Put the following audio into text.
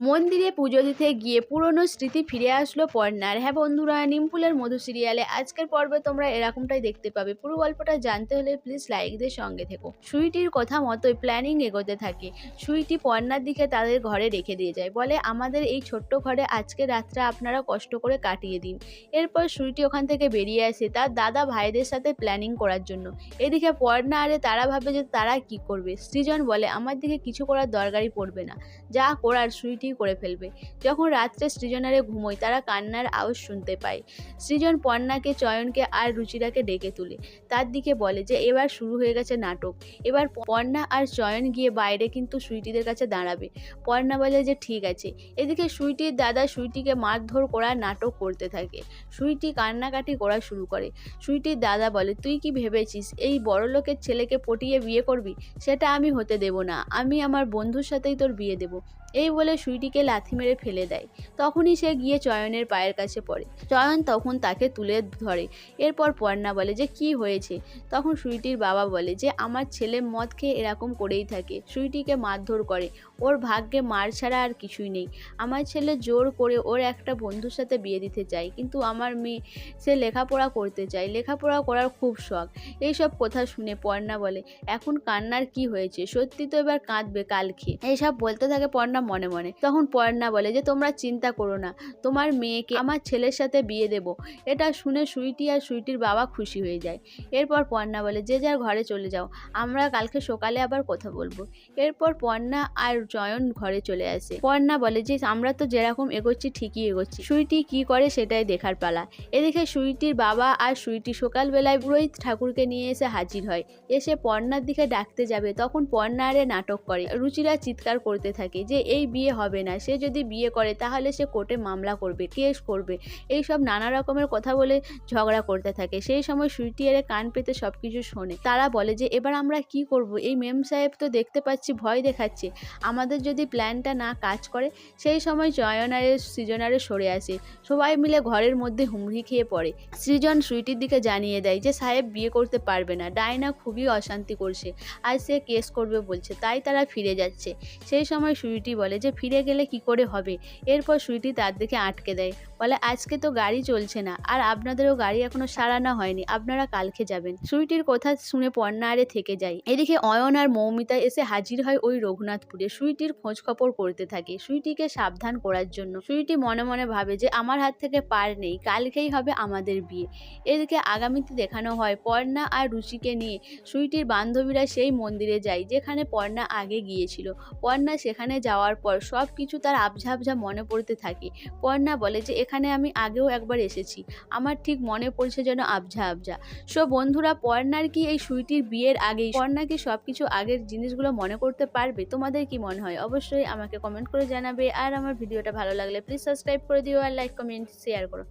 মন্দিরে পুজো দিতে গিয়ে পুরনো স্মৃতি ফিরে আসলো পর্ণার। হ্যাঁ বন্ধুরা নিমপুলের মধু সিরিয়ালে আজকের পর্বে তোমরা এরকমটাই দেখতে পাবে। পুরো গল্পটা জানতে হলে প্লিজ লাইকদের সঙ্গে থেকো। সুইটির কথা মতোই প্ল্যানিং এগোতে থাকে। সুইটি পর্ণার দিকে তাদের ঘরে রেখে দিয়ে যায়। বলে, আমাদের এই ছোট্ট ঘরে আজকে রাতটা আপনারা কষ্ট করে কাটিয়ে দিন। এরপর সুইটি ওখান থেকে বেরিয়ে আসে তার দাদা ভাইদের সাথে প্ল্যানিং করার জন্য। এদিকে পর্ণা আরে তারা ভাবে যে তারা কি করবে। সৃজন বলে, আমার দিকে কিছু করার দরকারই পড়বে না। যা করার সুইটি করে ফেলবে। যখন রাত্রে সৃজনারে ঘুমোয় তারা কান্নার আওয়াজ শুনতে পায়। সৃজন পর্ণাকে চয়নকে আর রুচিরাকে ডেকে তুলে। তার দিকে বলে যে, এবার শুরু হয়ে গেছে নাটক। এবার পর্ণা আর চয়ন গিয়ে বাইরে কিন্তু সুইটিদের কাছে দাঁড়াবে। পর্ণা বলে যে, ঠিক আছে। এদিকে সুইটির দাদা সুইটিকে মারধর করার নাটক করতে থাকে। সুইটি কান্নাকাটি করা শুরু করে। সুইটির দাদা বলে, তুই কি ভেবেছিস? এই বড় লোকের ছেলেকে পটিয়ে বিয়ে করবি? সেটা আমি হতে দেব না। আমি আমার বন্ধুর সাথেই তোর বিয়ে দেব। এই বলে সুইটিকে লাথি মেরে ফেলে দেয়। তখনই সে গিয়ে চয়নের পায়ের কাছে পড়ে। চয়ন তখন তাকে তুলে ধরে। এরপর পর্ণা বলে যে, কি হয়েছে? তখন সুইটির বাবা বলে যে, আমার ছেলে মদ খেয়ে এরকম করেই থাকে। সুইটিকে মারধর করে। ওর ভাগ্যে মার ছাড়া আর কিছুই নেই। আমার ছেলে জোর করে ওর একটা বন্ধুর সাথে বিয়ে দিতে চায়। কিন্তু আমার মেয়ে, সে লেখাপড়া করতে চায়। লেখাপড়া করার খুব শখ। এইসব কথা শুনে পর্ণা বলে, এখন কান্নার কি হয়েছে? সত্যি তো এবার কাঁদবে কালকে। এইসব বলতে থাকে পর্ণা মনে মনে। তখন পর্ণা বলে যে, তোমরা চিন্তা করো না, তোমার মেয়েকে আমার ছেলের সাথে বিয়ে দেব। এটা শুনে সুইটি আর সুইটির বাবা খুশি হয়ে যায়। এরপর পর্ণা বলে, যে যার ঘরে চলে যাও, আমরা কালকে সকালে আবার কথা বলব। এরপর পর্ণা আর জয়ন ঘরে চলে আসে। পর্ণা বলে, যে, আমরা তো যেরকম এগোচ্ছি, ঠিকই এগোচ্ছি। সুইটি কি করে সেটাই দেখার পালা। এদিকে সুইটির বাবা আর সুইটি সকালবেলায় পুরোহিত ঠাকুরকে নিয়ে এসে হাজির হয়। এসে পর্ণার দিকে ডাকতে যাবে। তখন পর্ণা আরে নাটক করে। রুচিরা চিৎকার করতে থাকে যে এই বিয়ে হবে না। সে যদি বিয়ে করে, তাহলে সে কোর্টে মামলা করবে, কেস করবে। এই সব নানা রকমের কথা বলে ঝগড়া করতে থাকে। সেই সময় সুইটি আরে কান পেতে সব কিছু শোনে। তারা বলে যে, এবার আমরা কি করব? এই মেম সাহেব তো দেখতে পাচ্ছি, ভয় দেখাচ্ছে। আমাদের যদি প্ল্যানটা না কাজ করে, সেই সময় জয়নারে সৃজনারে সরে আসে। সবাই মিলে ঘরের মধ্যে হুমড়ি খেয়ে পড়ে। সৃজন সুইটির দিকে জানিয়ে দেয় যে, সাহেব বিয়ে করতে পারবে না। ডায়না খুবই অশান্তি করছে। আর সে কেস করবে বলছে। তাই তারা ফিরে যাচ্ছে। সেই সময় সুইটি বলে যে ফিরে গেলে কি করে হবে? এরপর সুইটি তার দিকে আটকে দেয়। বলে, আজকে তো গাড়ি চলছে না, আর আপনাদেরও গাড়ি এখনও সারানো হয়নি, আপনারা কালকে যাবেন। সুইটির কথা শুনে পর্ণা আরে থেকে যায়। এদিকে অয়ন আর মৌমিতা এসে হাজির হয় ওই রঘুনাথপুরে। সুইটির খোঁজ খবর করতে থাকে, সুইটিকে সাবধান করার জন্য। সুইটি মনে মনে ভাবে যে, আমার হাত থেকে পার নেই, কালকেই হবে আমাদের বিয়ে। এদিকে আগামীতে দেখানো হয় পর্ণা আর রুচিকে নিয়ে সুইটির বান্ধবীরা সেই মন্দিরে যায়, যেখানে পর্ণা আগে গিয়েছিল। পর্ণা সেখানে যাওয়ার পর সব কিছু তার আবঝা আবঝা মনে পড়তে থাকে। পর্ণা বলে যে, এখানে আমি আগেও একবার এসেছি। আমার ঠিক মনে পড়ছে যেন আবঝা আবঝা সো বন্ধুরা পর্ণার কি এই সুইটির বিয়ের আগেই পর্ণা কি সব কিছু আগের জিনিসগুলো মনে করতে পারবে? তোমাদের কি মনে হয়? অবশ্যই আমাকে কমেন্ট করে জানাবে। আর আমার ভিডিওটা ভালো লাগলে প্লিজ সাবস্ক্রাইব করে দিও আর লাইক কমেন্ট শেয়ার করো।